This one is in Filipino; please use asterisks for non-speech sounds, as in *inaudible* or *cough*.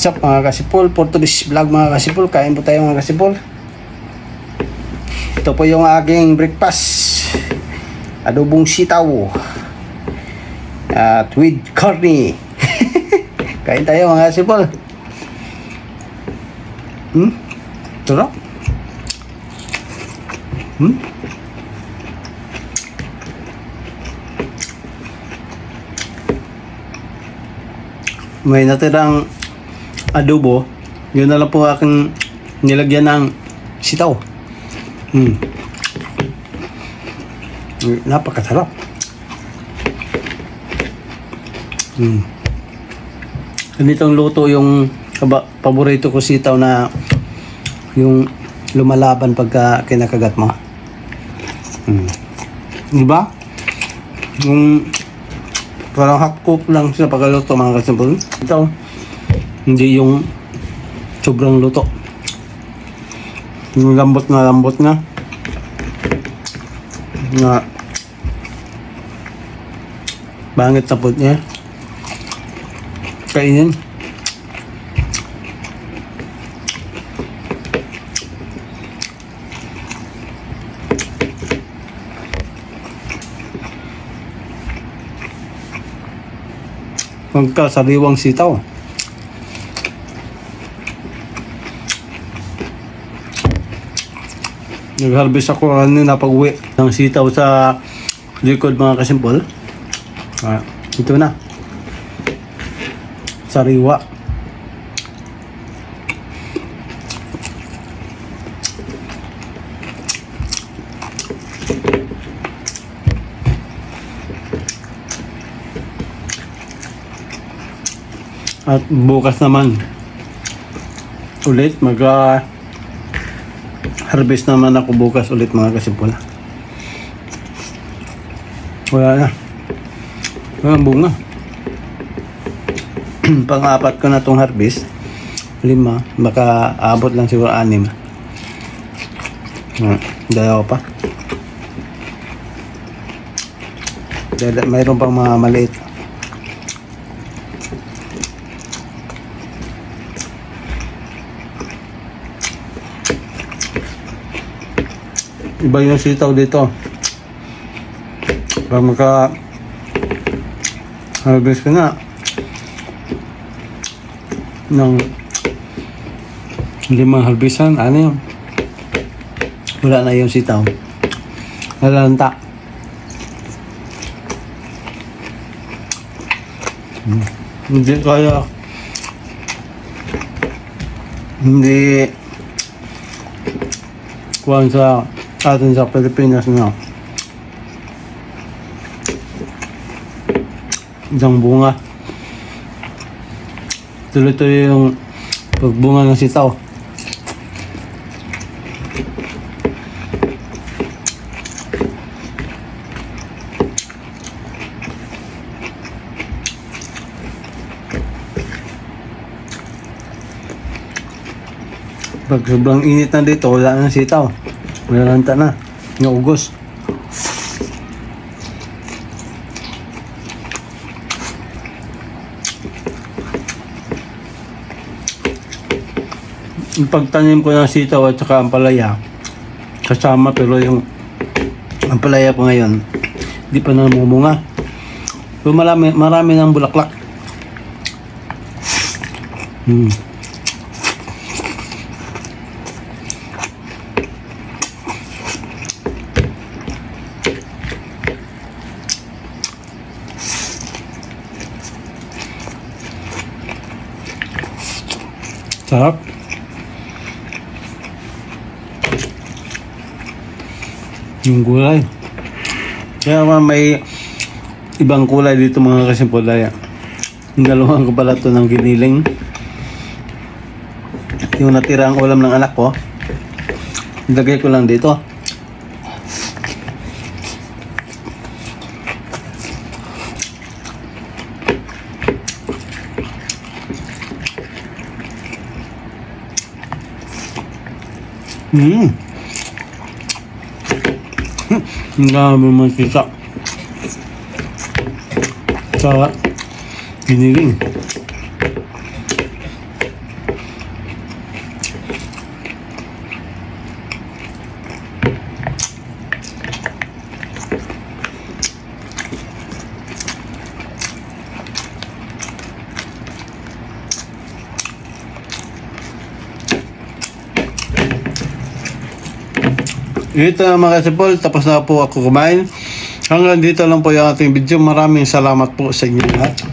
What's mga kasipol? For today's vlog mga kasipol, kain po tayo mga kasipol. Ito po yung aking breakfast. Adobong sitaw. At with corny. *laughs* kain tayo mga kasipol. Hmm? Sarap. Hmm? May natirang adobo, yun na lang po aking nilagyan ng sitaw. Hmm. Napakasarap. Hmm. Ganitong luto yung paborito ko sitaw na yung lumalaban pagka kinakagat mo. Hmm. Diba? Yung parang half cook lang siya pagkaluto mga kasimpul. Ito, hindi yung sobrang luto. Yung lambot na lambot na. Na bangit na po niya. Kainin. Magkasariwang sitaw. Nag-harvest ako kanina pag uwi ng sitaw sa likod mga kasimpol. Ah, ito na. Sariwa. At bukas naman ulit mag ah, harvest naman ako bukas ulit mga kasimpula. Wala na. Walang bunga. *clears throat* Pang-apat ko na tong harvest. Lima. Baka abot lang siguro anim. Ah, dalawa pa. Dala, mayroon pang mga maliit. Iba yung sitaw dito. Pag magka harvest ka na ng limang harvestan, ano yun? Wala na yung sitaw. Nalalanta. Hmm. Hindi kaya hindi kuhan sa atin sa Pilipinas na isang bunga. Tuloy-tuloy yung pagbunga ng sitaw. Pag sobrang init na dito, wala na sitaw. Malalanta na. Naugos. Yung pagtanim ko ng sitaw at saka ampalaya, kasama pero yung ampalaya ko ngayon, di pa namumunga. So marami, marami ng bulaklak. Hmm. Sarap. Yung gulay. Kaya naman may ibang kulay dito mga kasimpolaya. Yung dalawang kapalato ng giniling. Yung natirang ulam ng anak ko. Ilagay ko lang dito. Hmm. Ang dami man sisa. Sa giniling. Ito na mga kasipol, tapos na po ako kumain. Hanggang dito lang po yung ating video. Maraming salamat po sa inyo lahat.